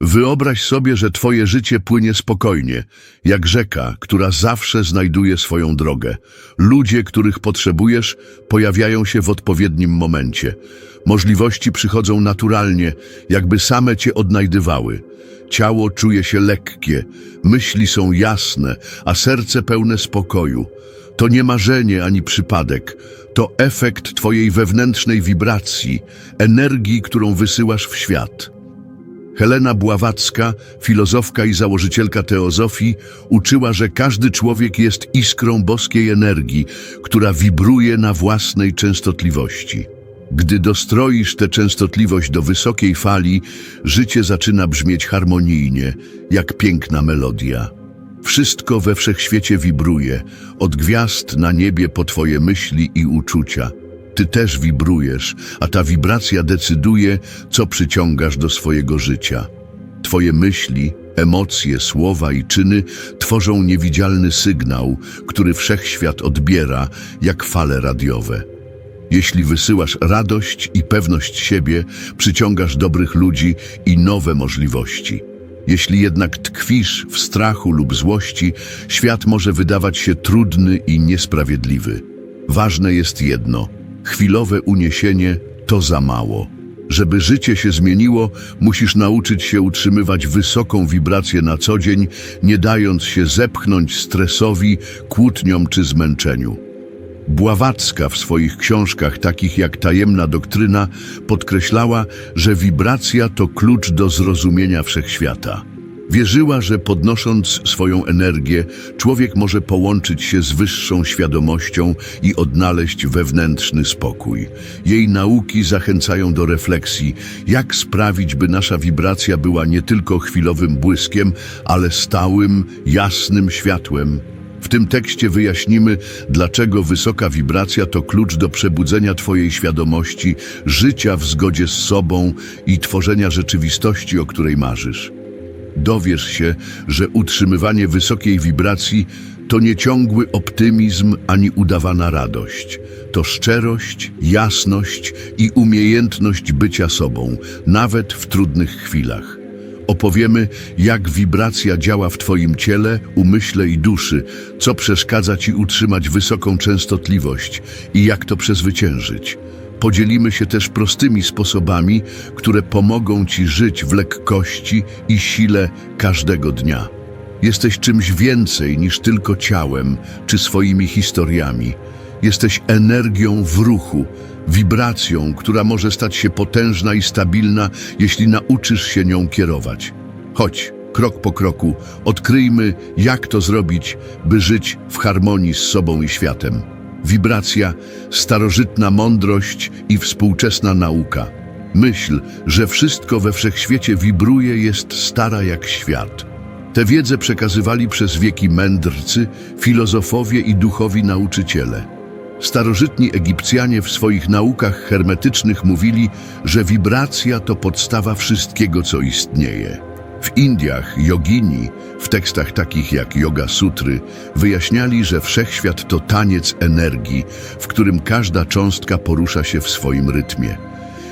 Wyobraź sobie, że twoje życie płynie spokojnie, jak rzeka, która zawsze znajduje swoją drogę. Ludzie, których potrzebujesz, pojawiają się w odpowiednim momencie. Możliwości przychodzą naturalnie, jakby same cię odnajdywały. Ciało czuje się lekkie, myśli są jasne, a serce pełne spokoju. To nie marzenie ani przypadek, to efekt twojej wewnętrznej wibracji, energii, którą wysyłasz w świat. Helena Bławacka, filozofka i założycielka teozofii, uczyła, że każdy człowiek jest iskrą boskiej energii, która wibruje na własnej częstotliwości. Gdy dostroisz tę częstotliwość do wysokiej fali, życie zaczyna brzmieć harmonijnie, jak piękna melodia. Wszystko we wszechświecie wibruje, od gwiazd na niebie po twoje myśli i uczucia. Ty też wibrujesz, a ta wibracja decyduje, co przyciągasz do swojego życia. Twoje myśli, emocje, słowa i czyny tworzą niewidzialny sygnał, który wszechświat odbiera jak fale radiowe. Jeśli wysyłasz radość i pewność siebie, przyciągasz dobrych ludzi i nowe możliwości. Jeśli jednak tkwisz w strachu lub złości, świat może wydawać się trudny i niesprawiedliwy. Ważne jest jedno: chwilowe uniesienie to za mało. Żeby życie się zmieniło, musisz nauczyć się utrzymywać wysoką wibrację na co dzień, nie dając się zepchnąć stresowi, kłótniom czy zmęczeniu. Bławacka w swoich książkach, takich jak Tajemna Doktryna, podkreślała, że wibracja to klucz do zrozumienia wszechświata. Wierzyła, że podnosząc swoją energię, człowiek może połączyć się z wyższą świadomością i odnaleźć wewnętrzny spokój. Jej nauki zachęcają do refleksji, jak sprawić, by nasza wibracja była nie tylko chwilowym błyskiem, ale stałym, jasnym światłem. W tym tekście wyjaśnimy, dlaczego wysoka wibracja to klucz do przebudzenia Twojej świadomości, życia w zgodzie z sobą i tworzenia rzeczywistości, o której marzysz. Dowiesz się, że utrzymywanie wysokiej wibracji to nie ciągły optymizm ani udawana radość. To szczerość, jasność i umiejętność bycia sobą, nawet w trudnych chwilach. Opowiemy, jak wibracja działa w Twoim ciele, umyśle i duszy, co przeszkadza Ci utrzymać wysoką częstotliwość i jak to przezwyciężyć. Podzielimy się też prostymi sposobami, które pomogą Ci żyć w lekkości i sile każdego dnia. Jesteś czymś więcej niż tylko ciałem czy swoimi historiami. Jesteś energią w ruchu, wibracją, która może stać się potężna i stabilna, jeśli nauczysz się nią kierować. Chodź, krok po kroku, odkryjmy, jak to zrobić, by żyć w harmonii z sobą i światem. Wibracja, starożytna mądrość i współczesna nauka. Myśl, że wszystko we wszechświecie wibruje, jest stara jak świat. Tę wiedzę przekazywali przez wieki mędrcy, filozofowie i duchowi nauczyciele. Starożytni Egipcjanie w swoich naukach hermetycznych mówili, że wibracja to podstawa wszystkiego, co istnieje. W Indiach jogini, w tekstach takich jak Yoga Sutry, wyjaśniali, że wszechświat to taniec energii, w którym każda cząstka porusza się w swoim rytmie.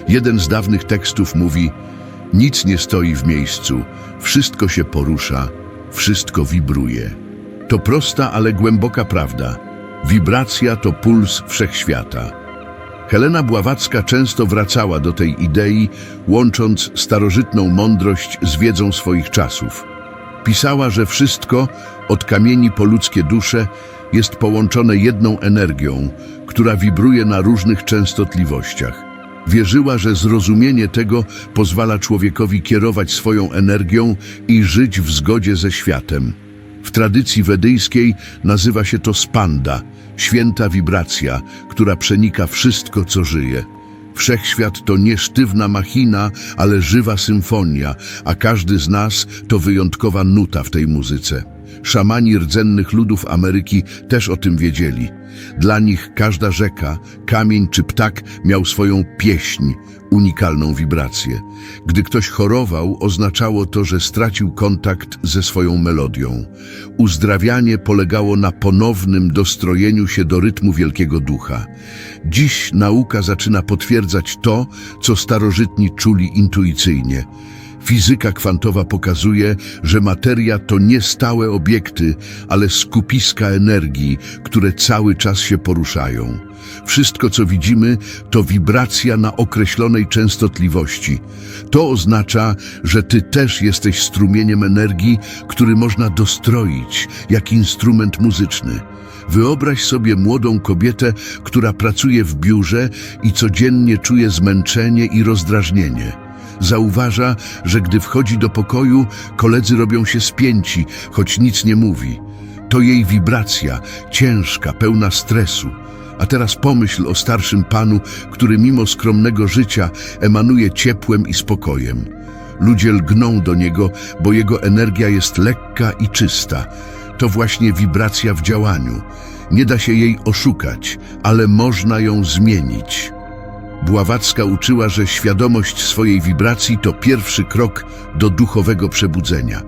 Jeden z dawnych tekstów mówi: Nic nie stoi w miejscu, wszystko się porusza, wszystko wibruje. To prosta, ale głęboka prawda. Wibracja to puls wszechświata. Helena Bławacka często wracała do tej idei, łącząc starożytną mądrość z wiedzą swoich czasów. Pisała, że wszystko, od kamieni po ludzkie dusze, jest połączone jedną energią, która wibruje na różnych częstotliwościach. Wierzyła, że zrozumienie tego pozwala człowiekowi kierować swoją energią i żyć w zgodzie ze światem. W tradycji wedyjskiej nazywa się to spanda, święta wibracja, która przenika wszystko, co żyje. Wszechświat to nie sztywna machina, ale żywa symfonia, a każdy z nas to wyjątkowa nuta w tej muzyce. Szamani rdzennych ludów Ameryki też o tym wiedzieli. Dla nich każda rzeka, kamień czy ptak miał swoją pieśń, unikalną wibrację. Gdy ktoś chorował, oznaczało to, że stracił kontakt ze swoją melodią. Uzdrawianie polegało na ponownym dostrojeniu się do rytmu Wielkiego Ducha. Dziś nauka zaczyna potwierdzać to, co starożytni czuli intuicyjnie. Fizyka kwantowa pokazuje, że materia to nie stałe obiekty, ale skupiska energii, które cały czas się poruszają. Wszystko, co widzimy, to wibracja na określonej częstotliwości. To oznacza, że ty też jesteś strumieniem energii, który można dostroić jak instrument muzyczny. Wyobraź sobie młodą kobietę, która pracuje w biurze i codziennie czuje zmęczenie i rozdrażnienie. Zauważa, że gdy wchodzi do pokoju, koledzy robią się spięci, choć nic nie mówi. To jej wibracja, ciężka, pełna stresu. A teraz pomyśl o starszym panu, który mimo skromnego życia emanuje ciepłem i spokojem. Ludzie lgną do niego, bo jego energia jest lekka i czysta. To właśnie wibracja w działaniu. Nie da się jej oszukać, ale można ją zmienić. Bławacka uczyła, że świadomość swojej wibracji to pierwszy krok do duchowego przebudzenia.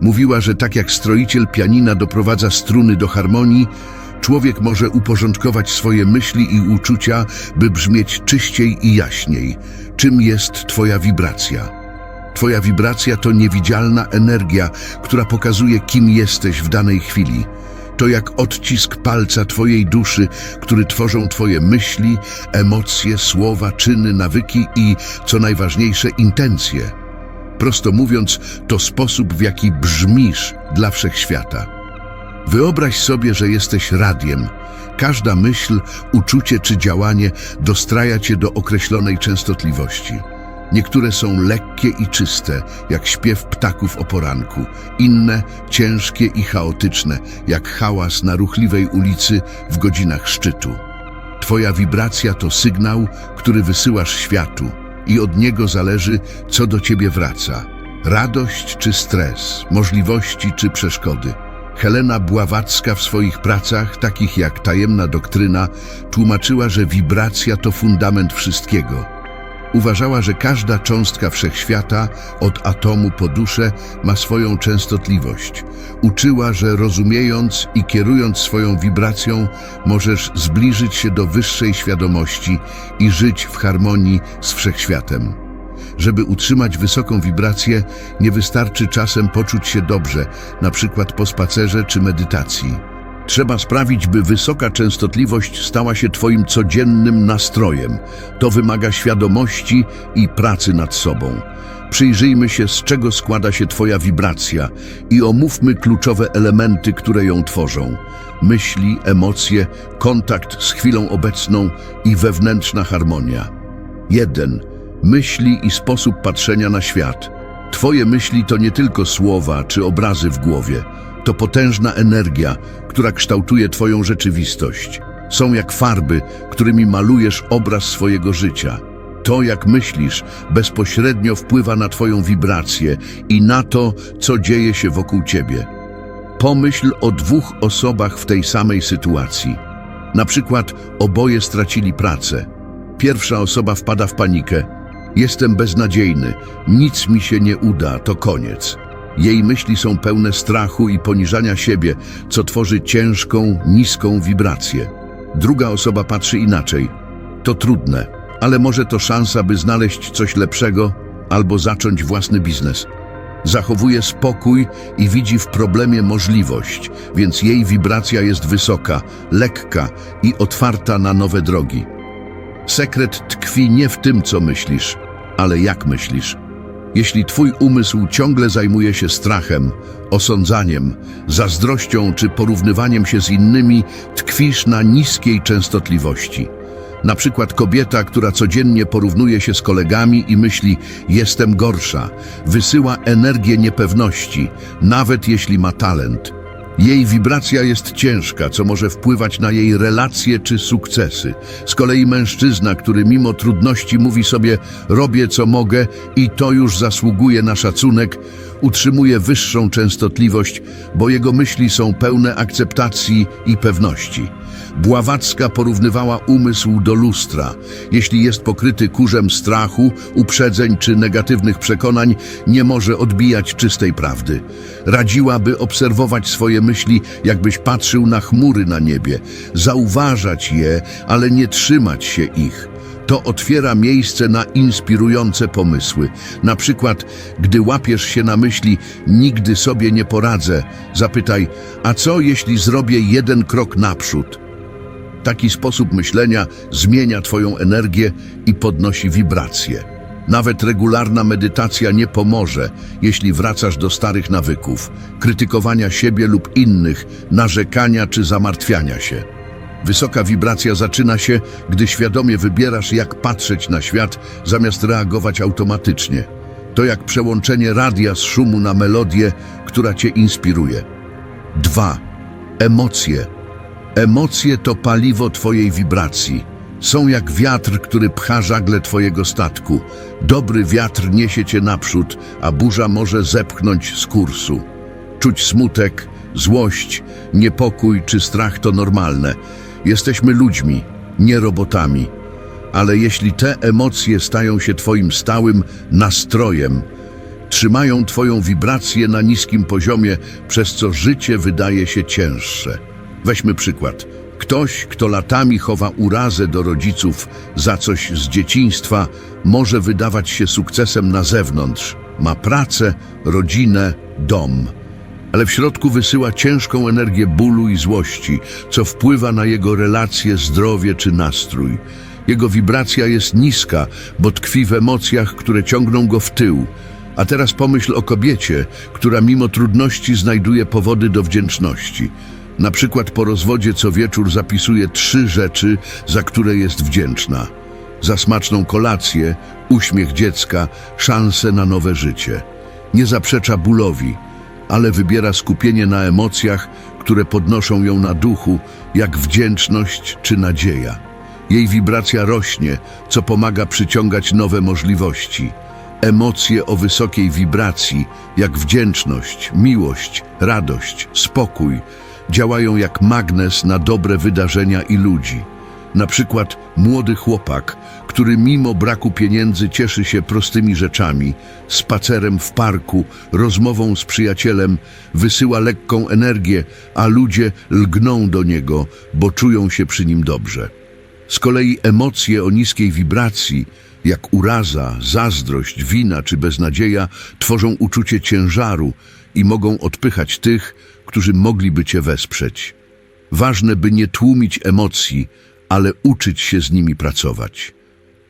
Mówiła, że tak jak stroiciel pianina doprowadza struny do harmonii, człowiek może uporządkować swoje myśli i uczucia, by brzmieć czyściej i jaśniej. Czym jest Twoja wibracja? Twoja wibracja to niewidzialna energia, która pokazuje, kim jesteś w danej chwili. To jak odcisk palca Twojej duszy, który tworzą Twoje myśli, emocje, słowa, czyny, nawyki i, co najważniejsze, intencje. Prosto mówiąc, to sposób, w jaki brzmisz dla wszechświata. Wyobraź sobie, że jesteś radiem. Każda myśl, uczucie czy działanie dostraja cię do określonej częstotliwości. Niektóre są lekkie i czyste, jak śpiew ptaków o poranku. Inne ciężkie i chaotyczne, jak hałas na ruchliwej ulicy w godzinach szczytu. Twoja wibracja to sygnał, który wysyłasz światu i od niego zależy, co do ciebie wraca. Radość czy stres, możliwości czy przeszkody. Helena Bławacka w swoich pracach, takich jak Tajemna Doktryna, tłumaczyła, że wibracja to fundament wszystkiego. Uważała, że każda cząstka wszechświata, od atomu po duszę, ma swoją częstotliwość. Uczyła, że rozumiejąc i kierując swoją wibracją, możesz zbliżyć się do wyższej świadomości i żyć w harmonii z wszechświatem. Żeby utrzymać wysoką wibrację, nie wystarczy czasem poczuć się dobrze, na przykład po spacerze czy medytacji. Trzeba sprawić, by wysoka częstotliwość stała się Twoim codziennym nastrojem. To wymaga świadomości i pracy nad sobą. Przyjrzyjmy się, z czego składa się Twoja wibracja i omówmy kluczowe elementy, które ją tworzą. Myśli, emocje, kontakt z chwilą obecną i wewnętrzna harmonia. 1. Myśli i sposób patrzenia na świat. Twoje myśli to nie tylko słowa czy obrazy w głowie. To potężna energia, która kształtuje Twoją rzeczywistość. Są jak farby, którymi malujesz obraz swojego życia. To, jak myślisz, bezpośrednio wpływa na Twoją wibrację i na to, co dzieje się wokół Ciebie. Pomyśl o dwóch osobach w tej samej sytuacji. Na przykład oboje stracili pracę. Pierwsza osoba wpada w panikę. Jestem beznadziejny, nic mi się nie uda, to koniec. Jej myśli są pełne strachu i poniżania siebie, co tworzy ciężką, niską wibrację. Druga osoba patrzy inaczej. To trudne, ale może to szansa, by znaleźć coś lepszego albo zacząć własny biznes. Zachowuje spokój i widzi w problemie możliwość, więc jej wibracja jest wysoka, lekka i otwarta na nowe drogi. Sekret tkwi nie w tym, co myślisz, ale jak myślisz. Jeśli twój umysł ciągle zajmuje się strachem, osądzaniem, zazdrością czy porównywaniem się z innymi, tkwisz na niskiej częstotliwości. Na przykład kobieta, która codziennie porównuje się z kolegami i myśli jestem gorsza, wysyła energię niepewności, nawet jeśli ma talent. Jej wibracja jest ciężka, co może wpływać na jej relacje czy sukcesy. Z kolei mężczyzna, który mimo trudności mówi sobie robię co mogę i to już zasługuje na szacunek, utrzymuje wyższą częstotliwość, bo jego myśli są pełne akceptacji i pewności. Bławacka porównywała umysł do lustra. Jeśli jest pokryty kurzem strachu, uprzedzeń czy negatywnych przekonań, nie może odbijać czystej prawdy. Radziła, by obserwować swoje myśli, jakbyś patrzył na chmury na niebie, zauważać je, ale nie trzymać się ich. To otwiera miejsce na inspirujące pomysły. Na przykład, gdy łapiesz się na myśli nigdy sobie nie poradzę, zapytaj, a co jeśli zrobię jeden krok naprzód? Taki sposób myślenia zmienia Twoją energię i podnosi wibracje. Nawet regularna medytacja nie pomoże, jeśli wracasz do starych nawyków, krytykowania siebie lub innych, narzekania czy zamartwiania się. Wysoka wibracja zaczyna się, gdy świadomie wybierasz, jak patrzeć na świat, zamiast reagować automatycznie. To jak przełączenie radia z szumu na melodię, która Cię inspiruje. 2. Emocje. Emocje to paliwo Twojej wibracji. Są jak wiatr, który pcha żagle Twojego statku. Dobry wiatr niesie Cię naprzód, a burza może zepchnąć z kursu. Czuć smutek, złość, niepokój czy strach to normalne. Jesteśmy ludźmi, nie robotami. Ale jeśli te emocje stają się Twoim stałym nastrojem, trzymają Twoją wibrację na niskim poziomie, przez co życie wydaje się cięższe. Weźmy przykład. Ktoś, kto latami chowa urazę do rodziców za coś z dzieciństwa, może wydawać się sukcesem na zewnątrz. Ma pracę, rodzinę, dom. Ale w środku wysyła ciężką energię bólu i złości, co wpływa na jego relacje, zdrowie czy nastrój. Jego wibracja jest niska, bo tkwi w emocjach, które ciągną go w tył. A teraz pomyśl o kobiecie, która mimo trudności znajduje powody do wdzięczności. Na przykład po rozwodzie co wieczór zapisuje trzy rzeczy, za które jest wdzięczna. Za smaczną kolację, uśmiech dziecka, szansę na nowe życie. Nie zaprzecza bólowi, ale wybiera skupienie na emocjach, które podnoszą ją na duchu, jak wdzięczność czy nadzieja. Jej wibracja rośnie, co pomaga przyciągać nowe możliwości. Emocje o wysokiej wibracji, jak wdzięczność, miłość, radość, spokój, działają jak magnes na dobre wydarzenia i ludzi. Na przykład młody chłopak, który mimo braku pieniędzy cieszy się prostymi rzeczami, spacerem w parku, rozmową z przyjacielem, wysyła lekką energię, a ludzie lgną do niego, bo czują się przy nim dobrze. Z kolei emocje o niskiej wibracji, jak uraza, zazdrość, wina czy beznadzieja, tworzą uczucie ciężaru i mogą odpychać tych, którzy mogliby cię wesprzeć. Ważne, by nie tłumić emocji, ale uczyć się z nimi pracować.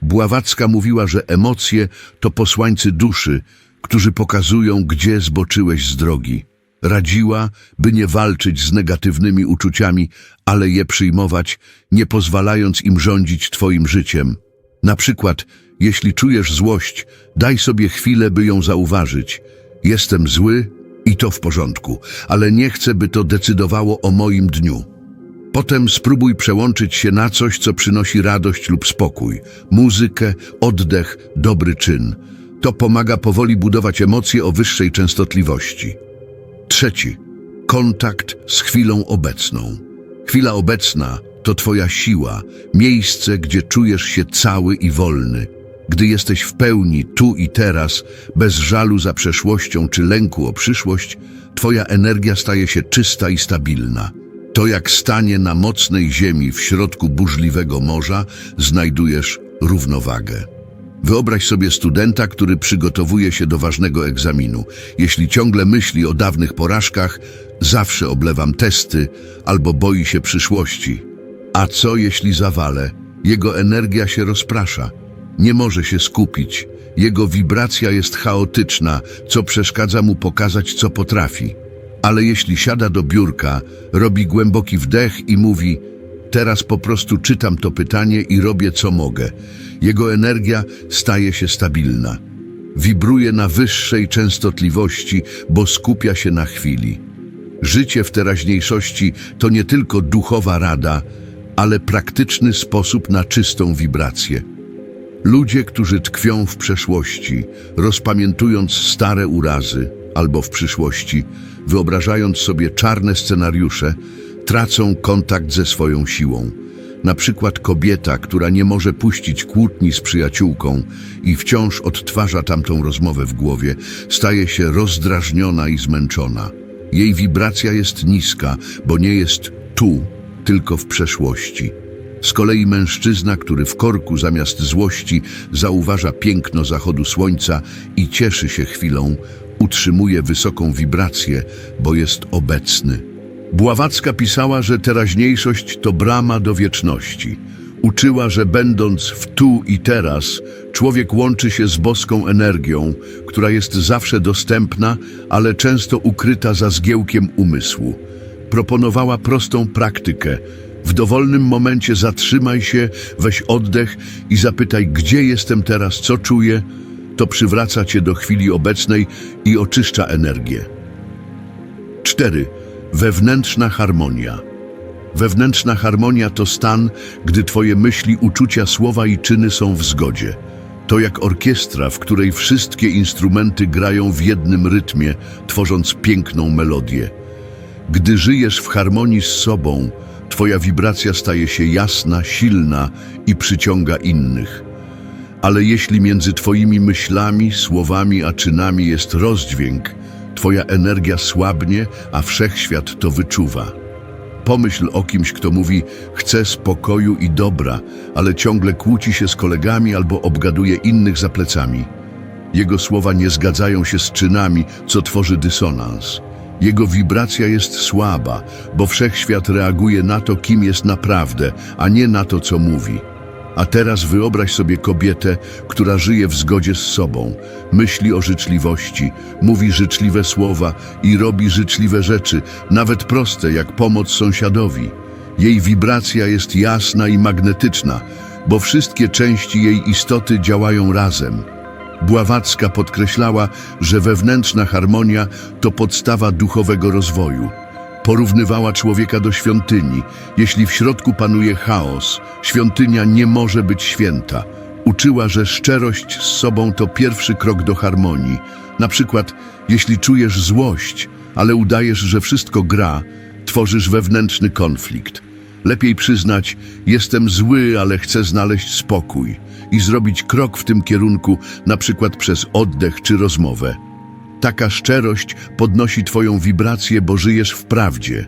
Bławacka mówiła, że emocje to posłańcy duszy, którzy pokazują, gdzie zboczyłeś z drogi. Radziła, by nie walczyć z negatywnymi uczuciami, ale je przyjmować, nie pozwalając im rządzić twoim życiem. Na przykład, jeśli czujesz złość, daj sobie chwilę, by ją zauważyć. Jestem zły i to w porządku, ale nie chcę, by to decydowało o moim dniu. Potem spróbuj przełączyć się na coś, co przynosi radość lub spokój. Muzykę, oddech, dobry czyn. To pomaga powoli budować emocje o wyższej częstotliwości. Trzeci. Kontakt z chwilą obecną. Chwila obecna to Twoja siła, miejsce, gdzie czujesz się cały i wolny. Gdy jesteś w pełni tu i teraz, bez żalu za przeszłością czy lęku o przyszłość, Twoja energia staje się czysta i stabilna. To jak stanie na mocnej ziemi w środku burzliwego morza, znajdujesz równowagę. Wyobraź sobie studenta, który przygotowuje się do ważnego egzaminu. Jeśli ciągle myśli o dawnych porażkach, zawsze oblewam testy albo boi się przyszłości. A co jeśli zawalę? Jego energia się rozprasza. Nie może się skupić. Jego wibracja jest chaotyczna, co przeszkadza mu pokazać, co potrafi. Ale jeśli siada do biurka, robi głęboki wdech i mówi Teraz po prostu czytam to pytanie i robię co mogę. Jego energia staje się stabilna. Wibruje na wyższej częstotliwości, bo skupia się na chwili. Życie w teraźniejszości to nie tylko duchowa rada, ale praktyczny sposób na czystą wibrację. Ludzie, którzy tkwią w przeszłości, rozpamiętując stare urazy, albo w przyszłości, wyobrażając sobie czarne scenariusze, tracą kontakt ze swoją siłą. Na przykład kobieta, która nie może puścić kłótni z przyjaciółką i wciąż odtwarza tamtą rozmowę w głowie, staje się rozdrażniona i zmęczona. Jej wibracja jest niska, bo nie jest tu, tylko w przeszłości. Z kolei mężczyzna, który w korku zamiast złości zauważa piękno zachodu słońca i cieszy się chwilą, utrzymuje wysoką wibrację, bo jest obecny. Bławacka pisała, że teraźniejszość to brama do wieczności. Uczyła, że będąc w tu i teraz, człowiek łączy się z boską energią, która jest zawsze dostępna, ale często ukryta za zgiełkiem umysłu. Proponowała prostą praktykę. W dowolnym momencie zatrzymaj się, weź oddech i zapytaj, gdzie jestem teraz, co czuję. To przywraca cię do chwili obecnej i oczyszcza energię. 4. Wewnętrzna harmonia. Wewnętrzna harmonia to stan, gdy twoje myśli, uczucia, słowa i czyny są w zgodzie. To jak orkiestra, w której wszystkie instrumenty grają w jednym rytmie, tworząc piękną melodię. Gdy żyjesz w harmonii z sobą, twoja wibracja staje się jasna, silna i przyciąga innych. Ale jeśli między twoimi myślami, słowami a czynami jest rozdźwięk, twoja energia słabnie, a wszechświat to wyczuwa. Pomyśl o kimś, kto mówi, chce spokoju i dobra, ale ciągle kłóci się z kolegami albo obgaduje innych za plecami. Jego słowa nie zgadzają się z czynami, co tworzy dysonans. Jego wibracja jest słaba, bo wszechświat reaguje na to, kim jest naprawdę, a nie na to, co mówi. A teraz wyobraź sobie kobietę, która żyje w zgodzie z sobą, myśli o życzliwości, mówi życzliwe słowa i robi życzliwe rzeczy, nawet proste jak pomoc sąsiadowi. Jej wibracja jest jasna i magnetyczna, bo wszystkie części jej istoty działają razem. Bławacka podkreślała, że wewnętrzna harmonia to podstawa duchowego rozwoju. Porównywała człowieka do świątyni. Jeśli w środku panuje chaos, świątynia nie może być święta. Uczyła, że szczerość z sobą to pierwszy krok do harmonii. Na przykład, jeśli czujesz złość, ale udajesz, że wszystko gra, tworzysz wewnętrzny konflikt. Lepiej przyznać, jestem zły, ale chcę znaleźć spokój i zrobić krok w tym kierunku, na przykład przez oddech czy rozmowę. Taka szczerość podnosi Twoją wibrację, bo żyjesz w prawdzie.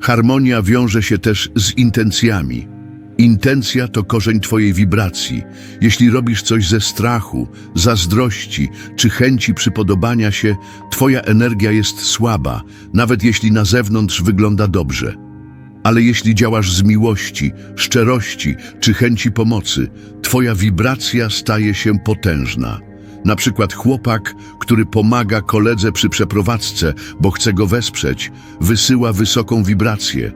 Harmonia wiąże się też z intencjami. Intencja to korzeń Twojej wibracji. Jeśli robisz coś ze strachu, zazdrości czy chęci przypodobania się, Twoja energia jest słaba, nawet jeśli na zewnątrz wygląda dobrze. Ale jeśli działasz z miłości, szczerości czy chęci pomocy, Twoja wibracja staje się potężna. Na przykład chłopak, który pomaga koledze przy przeprowadzce, bo chce go wesprzeć, wysyła wysoką wibrację.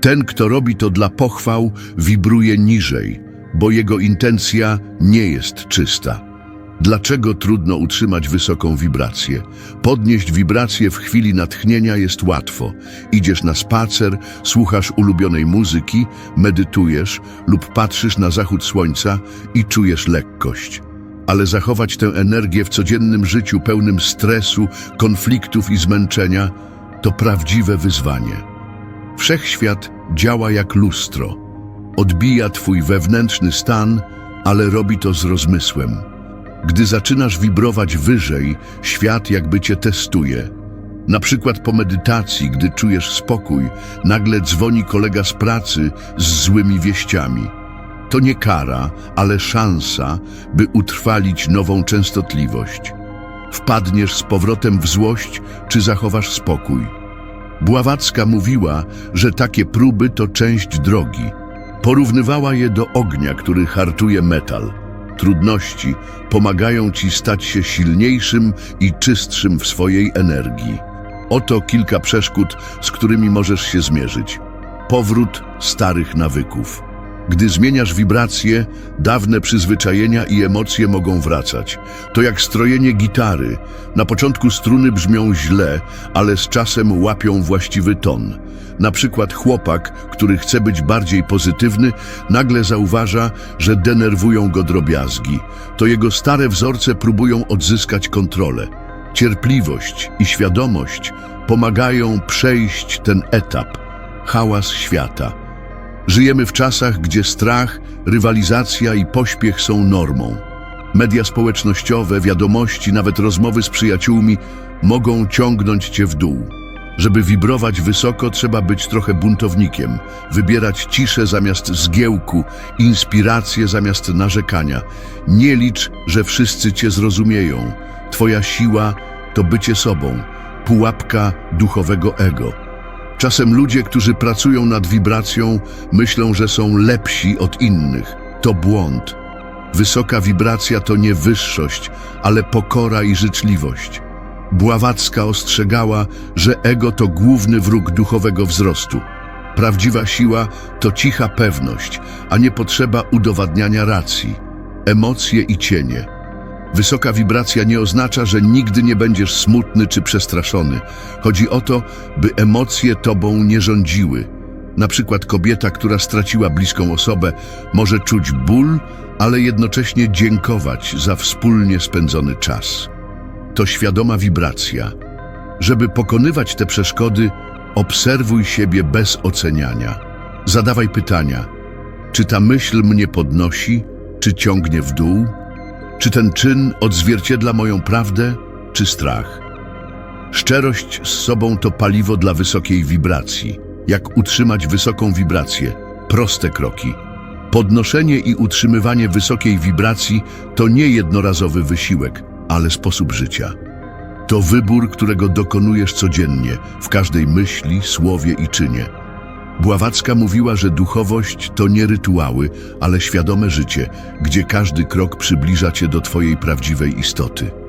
Ten, kto robi to dla pochwał, wibruje niżej, bo jego intencja nie jest czysta. Dlaczego trudno utrzymać wysoką wibrację? Podnieść wibrację w chwili natchnienia jest łatwo. Idziesz na spacer, słuchasz ulubionej muzyki, medytujesz lub patrzysz na zachód słońca i czujesz lekkość. Ale zachować tę energię w codziennym życiu pełnym stresu, konfliktów i zmęczenia to prawdziwe wyzwanie. Wszechświat działa jak lustro. Odbija twój wewnętrzny stan, ale robi to z rozmysłem. Gdy zaczynasz wibrować wyżej, świat jakby cię testuje. Na przykład po medytacji, gdy czujesz spokój, nagle dzwoni kolega z pracy z złymi wieściami. To nie kara, ale szansa, by utrwalić nową częstotliwość. Wpadniesz z powrotem w złość, czy zachowasz spokój. Bławacka mówiła, że takie próby to część drogi. Porównywała je do ognia, który hartuje metal. Trudności pomagają ci stać się silniejszym i czystszym w swojej energii. Oto kilka przeszkód, z którymi możesz się zmierzyć. Powrót starych nawyków. Gdy zmieniasz wibracje, dawne przyzwyczajenia i emocje mogą wracać. To jak strojenie gitary. Na początku struny brzmią źle, ale z czasem łapią właściwy ton. Na przykład chłopak, który chce być bardziej pozytywny, nagle zauważa, że denerwują go drobiazgi. To jego stare wzorce próbują odzyskać kontrolę. Cierpliwość i świadomość pomagają przejść ten etap. Hałas świata. Żyjemy w czasach, gdzie strach, rywalizacja i pośpiech są normą. Media społecznościowe, wiadomości, nawet rozmowy z przyjaciółmi mogą ciągnąć cię w dół. Żeby wibrować wysoko, trzeba być trochę buntownikiem, wybierać ciszę zamiast zgiełku, inspirację zamiast narzekania. Nie licz, że wszyscy cię zrozumieją. Twoja siła to bycie sobą, pułapka duchowego ego. Czasem ludzie, którzy pracują nad wibracją, myślą, że są lepsi od innych. To błąd. Wysoka wibracja to nie wyższość, ale pokora i życzliwość. Bławacka ostrzegała, że ego to główny wróg duchowego wzrostu. Prawdziwa siła to cicha pewność, a nie potrzeba udowadniania racji. Emocje i cienie. Wysoka wibracja nie oznacza, że nigdy nie będziesz smutny czy przestraszony. Chodzi o to, by emocje tobą nie rządziły. Na przykład kobieta, która straciła bliską osobę, może czuć ból, ale jednocześnie dziękować za wspólnie spędzony czas. To świadoma wibracja. Żeby pokonywać te przeszkody, obserwuj siebie bez oceniania. Zadawaj pytania. Czy ta myśl mnie podnosi, czy ciągnie w dół? Czy ten czyn odzwierciedla moją prawdę, czy strach? Szczerość z sobą to paliwo dla wysokiej wibracji. Jak utrzymać wysoką wibrację? Proste kroki. Podnoszenie i utrzymywanie wysokiej wibracji to nie jednorazowy wysiłek, ale sposób życia. To wybór, którego dokonujesz codziennie, w każdej myśli, słowie i czynie. Bławacka mówiła, że duchowość to nie rytuały, ale świadome życie, gdzie każdy krok przybliża cię do twojej prawdziwej istoty.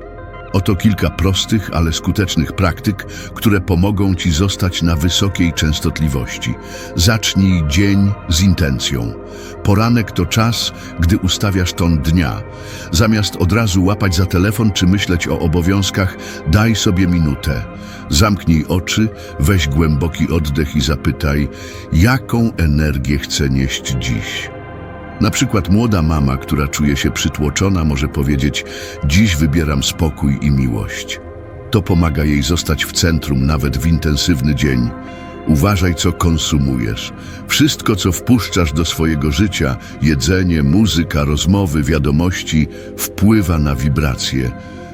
Oto kilka prostych, ale skutecznych praktyk, które pomogą ci zostać na wysokiej częstotliwości. Zacznij dzień z intencją. Poranek to czas, gdy ustawiasz ton dnia. Zamiast od razu łapać za telefon czy myśleć o obowiązkach, daj sobie minutę. Zamknij oczy, weź głęboki oddech i zapytaj, jaką energię chcę nieść dziś. Na przykład młoda mama, która czuje się przytłoczona, może powiedzieć: Dziś wybieram spokój i miłość. To pomaga jej zostać w centrum nawet w intensywny dzień. Uważaj, co konsumujesz. Wszystko, co wpuszczasz do swojego życia jedzenie, muzyka, rozmowy, wiadomości wpływa na wibracje.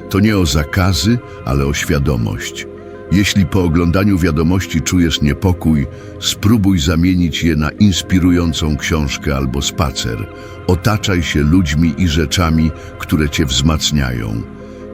To nie o zakazy, ale o świadomość. Jeśli po oglądaniu wiadomości czujesz niepokój, spróbuj zamienić je na inspirującą książkę albo spacer. Otaczaj się ludźmi i rzeczami, które cię wzmacniają.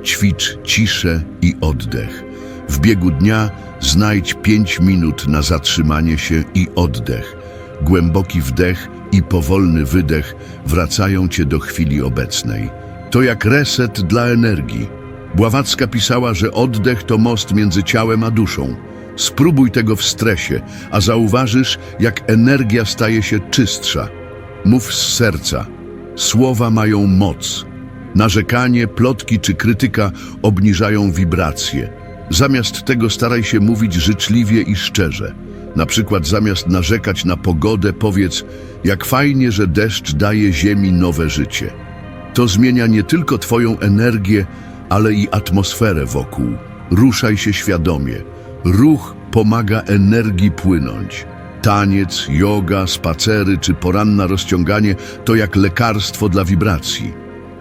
Ćwicz ciszę i oddech. W biegu dnia znajdź pięć minut na zatrzymanie się i oddech. Głęboki wdech i powolny wydech wracają cię do chwili obecnej. To jak reset dla energii. Bławacka pisała, że oddech to most między ciałem a duszą. Spróbuj tego w stresie, a zauważysz, jak energia staje się czystsza. Mów z serca. Słowa mają moc. Narzekanie, plotki czy krytyka obniżają wibracje. Zamiast tego staraj się mówić życzliwie i szczerze. Na przykład zamiast narzekać na pogodę, powiedz, jak fajnie, że deszcz daje ziemi nowe życie. To zmienia nie tylko Twoją energię, ale i atmosferę wokół. Ruszaj się świadomie. Ruch pomaga energii płynąć. Taniec, yoga, spacery czy poranne rozciąganie to jak lekarstwo dla wibracji.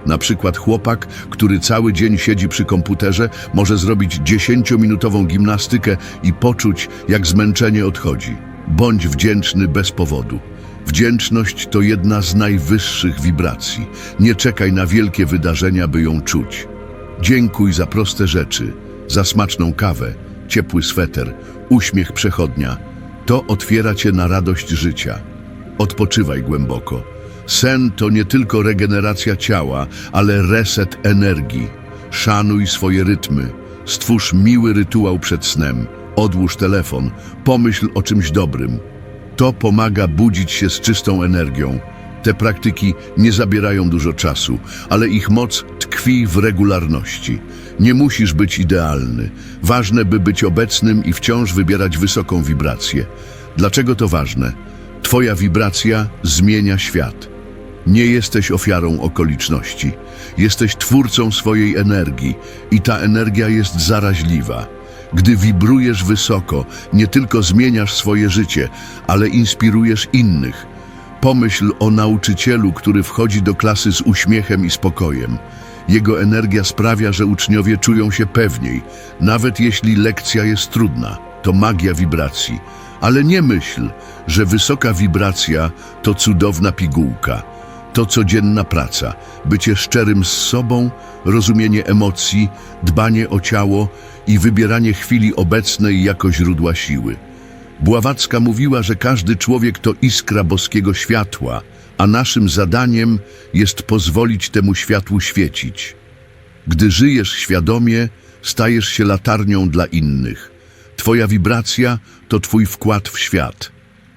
Na przykład chłopak, który cały dzień siedzi przy komputerze, może zrobić 10-minutową gimnastykę i poczuć, jak zmęczenie odchodzi. Bądź wdzięczny bez powodu. Wdzięczność to jedna z najwyższych wibracji. Nie czekaj na wielkie wydarzenia, by ją czuć. Dziękuj za proste rzeczy, za smaczną kawę, ciepły sweter, uśmiech przechodnia. To otwiera cię na radość życia. Odpoczywaj głęboko. Sen to nie tylko regeneracja ciała, ale reset energii. Szanuj swoje rytmy. Stwórz miły rytuał przed snem. Odłóż telefon. Pomyśl o czymś dobrym. To pomaga budzić się z czystą energią. Te praktyki nie zabierają dużo czasu, ale ich moc tkwi w regularności. Nie musisz być idealny. Ważne, by być obecnym i wciąż wybierać wysoką wibrację. Dlaczego to ważne? Twoja wibracja zmienia świat. Nie jesteś ofiarą okoliczności. Jesteś twórcą swojej energii i ta energia jest zaraźliwa. Gdy wibrujesz wysoko, nie tylko zmieniasz swoje życie, ale inspirujesz innych. Pomyśl o nauczycielu, który wchodzi do klasy z uśmiechem i spokojem. Jego energia sprawia, że uczniowie czują się pewniej, nawet jeśli lekcja jest trudna. to magia wibracji. Ale nie myśl, że wysoka wibracja to cudowna pigułka. To codzienna praca, bycie szczerym z sobą, rozumienie emocji, dbanie o ciało i wybieranie chwili obecnej jako źródła siły. Bławacka mówiła, że każdy człowiek to iskra boskiego światła, a naszym zadaniem jest pozwolić temu światłu świecić. Gdy żyjesz świadomie, stajesz się latarnią dla innych. Twoja wibracja to twój wkład w świat.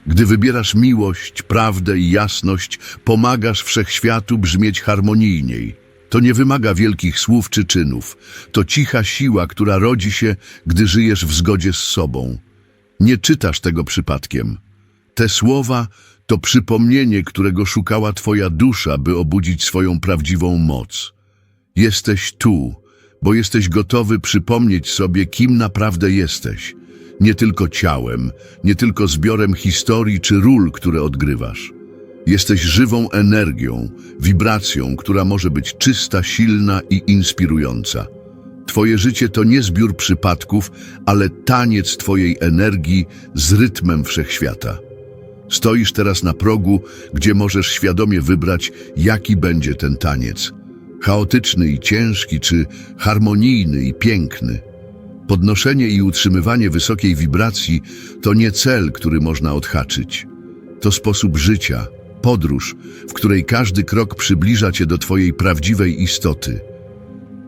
Gdy wybierasz miłość, prawdę i jasność, pomagasz wszechświatu brzmieć harmonijniej. To nie wymaga wielkich słów czy czynów. To cicha siła, która rodzi się, gdy żyjesz w zgodzie z sobą. Nie czytasz tego przypadkiem. Te słowa to przypomnienie, którego szukała Twoja dusza, by obudzić swoją prawdziwą moc. Jesteś tu, bo jesteś gotowy przypomnieć sobie, kim naprawdę jesteś. Nie tylko ciałem, nie tylko zbiorem historii czy ról, które odgrywasz. Jesteś żywą energią, wibracją, która może być czysta, silna i inspirująca. Twoje życie to nie zbiór przypadków, ale taniec Twojej energii z rytmem wszechświata. Stoisz teraz na progu, gdzie możesz świadomie wybrać, jaki będzie ten taniec. Chaotyczny i ciężki, czy harmonijny i piękny. Podnoszenie i utrzymywanie wysokiej wibracji to nie cel, który można odhaczyć. To sposób życia, podróż, w której każdy krok przybliża cię do Twojej prawdziwej istoty.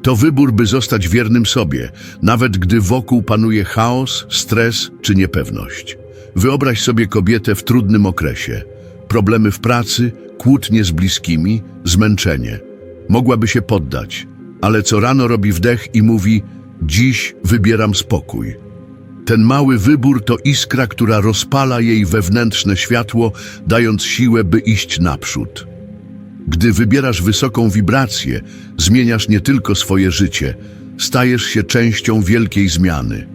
To wybór, by zostać wiernym sobie, nawet gdy wokół panuje chaos, stres czy niepewność. Wyobraź sobie kobietę w trudnym okresie. Problemy w pracy, kłótnie z bliskimi, zmęczenie. Mogłaby się poddać, ale co rano robi wdech i mówi: Dziś wybieram spokój. Ten mały wybór to iskra, która rozpala jej wewnętrzne światło, dając siłę, by iść naprzód. Gdy wybierasz wysoką wibrację, zmieniasz nie tylko swoje życie, stajesz się częścią wielkiej zmiany.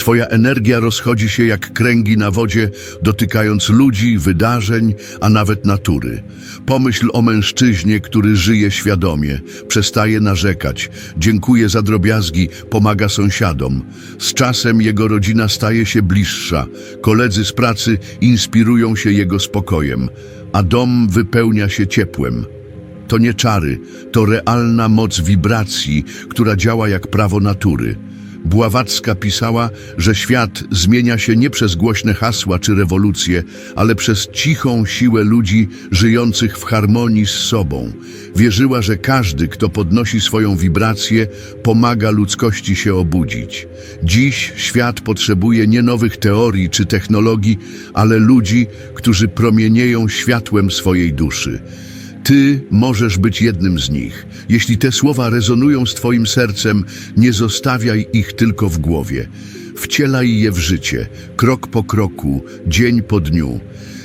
Twoja energia rozchodzi się jak kręgi na wodzie, dotykając ludzi, wydarzeń, a nawet natury. Pomyśl o mężczyźnie, który żyje świadomie, przestaje narzekać, dziękuję za drobiazgi, pomaga sąsiadom. Z czasem jego rodzina staje się bliższa, koledzy z pracy inspirują się jego spokojem, a dom wypełnia się ciepłem. To nie czary, to realna moc wibracji, która działa jak prawo natury. Bławacka pisała, że świat zmienia się nie przez głośne hasła czy rewolucje, ale przez cichą siłę ludzi żyjących w harmonii z sobą. Wierzyła, że każdy, kto podnosi swoją wibrację, pomaga ludzkości się obudzić. Dziś świat potrzebuje nie nowych teorii czy technologii, ale ludzi, którzy promienieją światłem swojej duszy. Ty możesz być jednym z nich. Jeśli te słowa rezonują z Twoim sercem, nie zostawiaj ich tylko w głowie. Wcielaj je w życie, krok po kroku, dzień po dniu.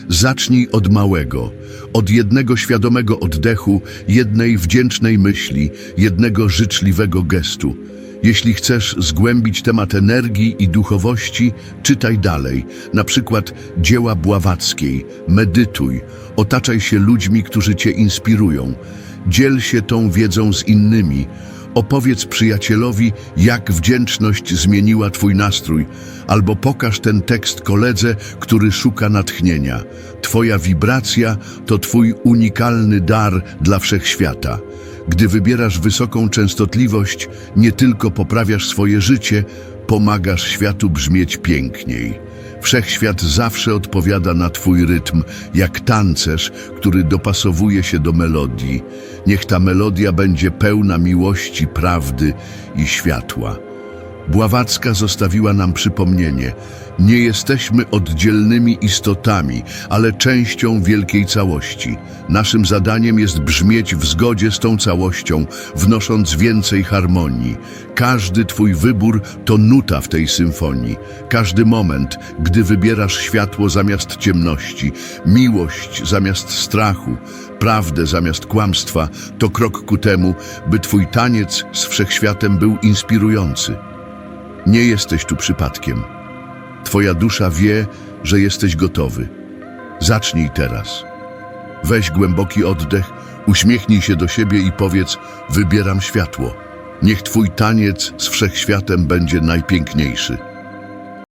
Zacznij od małego, od jednego świadomego oddechu, jednej wdzięcznej myśli, jednego życzliwego gestu. Jeśli chcesz zgłębić temat energii i duchowości, czytaj dalej, na przykład dzieła Bławackiej, medytuj, otaczaj się ludźmi, którzy cię inspirują, dziel się tą wiedzą z innymi, opowiedz przyjacielowi, jak wdzięczność zmieniła twój nastrój, albo pokaż ten tekst koledze, który szuka natchnienia. Twoja wibracja to twój unikalny dar dla wszechświata. Gdy wybierasz wysoką częstotliwość, nie tylko poprawiasz swoje życie, pomagasz światu brzmieć piękniej. Wszechświat zawsze odpowiada na Twój rytm, jak tancerz, który dopasowuje się do melodii. Niech ta melodia będzie pełna miłości, prawdy i światła. Bławacka zostawiła nam przypomnienie. Nie jesteśmy oddzielnymi istotami, ale częścią wielkiej całości. Naszym zadaniem jest brzmieć w zgodzie z tą całością, wnosząc więcej harmonii. Każdy Twój wybór to nuta w tej symfonii. Każdy moment, gdy wybierasz światło zamiast ciemności, miłość zamiast strachu, prawdę zamiast kłamstwa, to krok ku temu, by Twój taniec z wszechświatem był inspirujący. Nie jesteś tu przypadkiem. Twoja dusza wie, że jesteś gotowy. Zacznij teraz. Weź głęboki oddech, uśmiechnij się do siebie i powiedz: Wybieram światło. Niech Twój taniec z wszechświatem będzie najpiękniejszy.